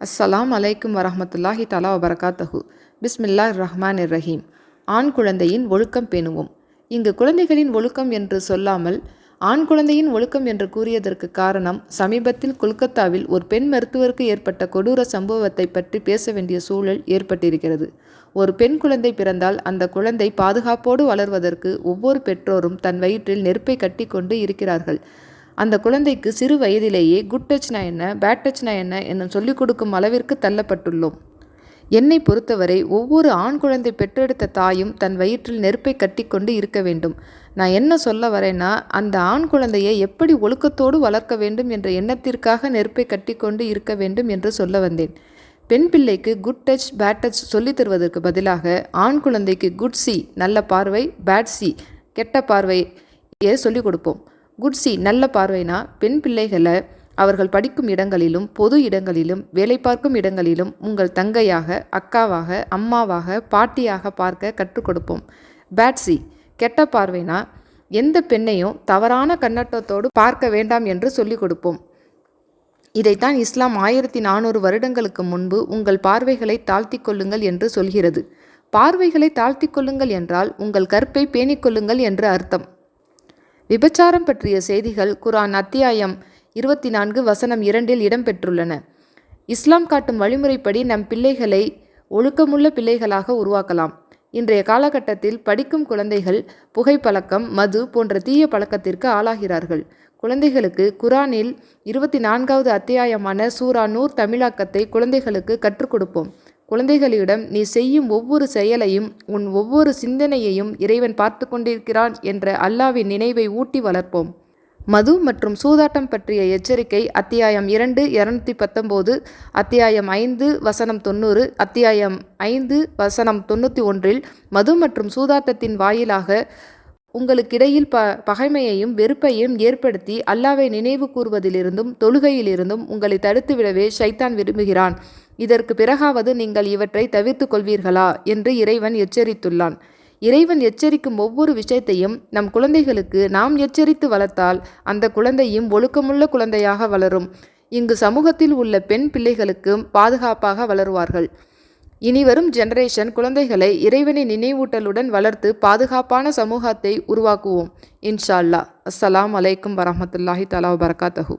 அஸ்ஸலாம் அலைக்கும் வரமத்துல்லாஹி தலா வபரகாத்தஹு. பிஸ்மில்லா ரஹ்மான் ரஹீம் ஆண் குழந்தையின் ஒழுக்கம் பேணுவோம். இங்கு குழந்தைகளின் ஒழுக்கம் என்று சொல்லாமல் ஆண் குழந்தையின் ஒழுக்கம் என்று கூறியதற்கு காரணம் சமீபத்தில் கொல்கத்தாவில் ஒரு பெண் மருத்துவருக்கு ஏற்பட்ட கொடூர சம்பவத்தை பற்றி பேச வேண்டிய சூழல் ஏற்பட்டிருக்கிறது. ஒரு பெண் குழந்தை பிறந்தால் அந்த குழந்தை பாதுகாப்போடு வளர்வதற்கு ஒவ்வொரு பெற்றோரும் தன் வயிற்றில் நெருப்பை கட்டிக்கொண்டு இருக்கிறார்கள். அந்த குழந்தைக்கு சிறு வயதிலேயே குட் டச்னா என்ன பேட் டச்னா என்ன என்னும் சொல்லிக் கொடுக்கும் அளவிற்கு தள்ளப்பட்டுள்ளோம். என்னை பொறுத்தவரை ஒவ்வொரு ஆண் குழந்தை பெற்றெடுத்த தாயும் தன் வயிற்றில் நெருப்பை கட்டிக்கொண்டு இருக்க வேண்டும். நான் என்ன சொல்ல வரேன்னா அந்த ஆண் குழந்தையை எப்படி ஒழுக்கத்தோடு வளர்க்க வேண்டும் என்ற எண்ணத்திற்காக நெருப்பை கட்டிக்கொண்டு இருக்க வேண்டும் என்று சொல்ல வந்தேன். பெண் பிள்ளைக்கு குட் டச் பேட் டச் சொல்லித் தருவதற்கு பதிலாக ஆண் குழந்தைக்கு குட் சி நல்ல பார்வை பேட் சி கெட்ட பார்வை சொல்லிக் கொடுப்போம். குட் சி நல்ல பார்வைனா பெண் பிள்ளைகளை அவர்கள் படிக்கும் இடங்களிலும் பொது இடங்களிலும் வேலை பார்க்கும் இடங்களிலும் உங்கள் தங்கையாக அக்காவாக அம்மாவாக பாட்டியாக பார்க்க கற்றுக் கொடுப்போம். பேட்ஸி கெட்ட பார்வைனா எந்த பெண்ணையும் தவறான கண்ணோட்டத்தோடு பார்க்க வேண்டாம் என்று சொல்லிக் கொடுப்போம். இதைத்தான் இஸ்லாம் ஆயிரத்தி நானூறு வருடங்களுக்கு முன்பு உங்கள் பார்வைகளை தாழ்த்தி கொள்ளுங்கள் என்று சொல்கிறது. பார்வைகளை தாழ்த்தி கொள்ளுங்கள் என்றால் உங்கள் கற்பை பேணிக்கொள்ளுங்கள் என்று அர்த்தம். விபச்சாரம் பற்றிய செய்திகள் குரான் அத்தியாயம் இருபத்தி நான்கு வசனம் இரண்டில் இடம்பெற்றுள்ளன. இஸ்லாம் காட்டும் வழிமுறைப்படி நம் பிள்ளைகளை ஒழுக்கமுள்ள பிள்ளைகளாக உருவாக்கலாம். இன்றைய காலகட்டத்தில் படிக்கும் குழந்தைகள் புகைப்பழக்கம் மது போன்ற தீய பழக்கத்திற்கு ஆளாகிறார்கள். குழந்தைகளுக்கு குரானில் இருபத்தி நான்காவது அத்தியாயமான சூரா நூர் தமிழாக்கத்தை குழந்தைகளுக்கு கற்றுக் கொடுப்போம். குழந்தைகளிடம் நீ செய்யும் ஒவ்வொரு செயலையும் உன் ஒவ்வொரு சிந்தனையையும் இறைவன் பார்த்து கொண்டிருக்கிறான் என்ற அல்லாவின் நினைவை ஊட்டி வளர்ப்போம். மது மற்றும் சூதாட்டம் பற்றிய எச்சரிக்கை அத்தியாயம் இரண்டு இரநூத்தி பத்தொம்போது அத்தியாயம் ஐந்து வசனம் தொண்ணூறு அத்தியாயம் ஐந்து வசனம் தொண்ணூற்றி ஒன்றில் மது மற்றும் சூதாட்டத்தின் வாயிலாக உங்களுக்கிடையில் ப பகைமையையும் வெறுப்பையும் ஏற்படுத்தி அல்லாவை நினைவு கூறுவதிலிருந்தும் தொழுகையிலிருந்தும் உங்களை தடுத்துவிடவே ஷைத்தான் விரும்புகிறான். இதற்கு பிறகாவது நீங்கள் இவற்றை தவிர்த்து கொள்வீர்களா? என்று இறைவன் எச்சரித்துள்ளான். இறைவன் எச்சரிக்கும் ஒவ்வொரு விஷயத்தையும் நம் குழந்தைகளுக்கு நாம் எச்சரித்து வளர்த்தால் அந்த குழந்தையும் ஒழுக்கமுள்ள குழந்தையாக வளரும். இங்கு சமூகத்தில் உள்ள பெண் பிள்ளைகளுக்கும் பாதுகாப்பாக வளருவார்கள். இனிவரும் ஜெனரேஷன் குழந்தைகளை இறைவனை நினைவூட்டலுடன் வளர்த்து பாதுகாப்பான சமூகத்தை உருவாக்குவோம். இன்ஷா அல்லா அஸ்ஸலாம் அலைக்கும் வரமத்துல்லாஹி தலா வரகாத்தஹூ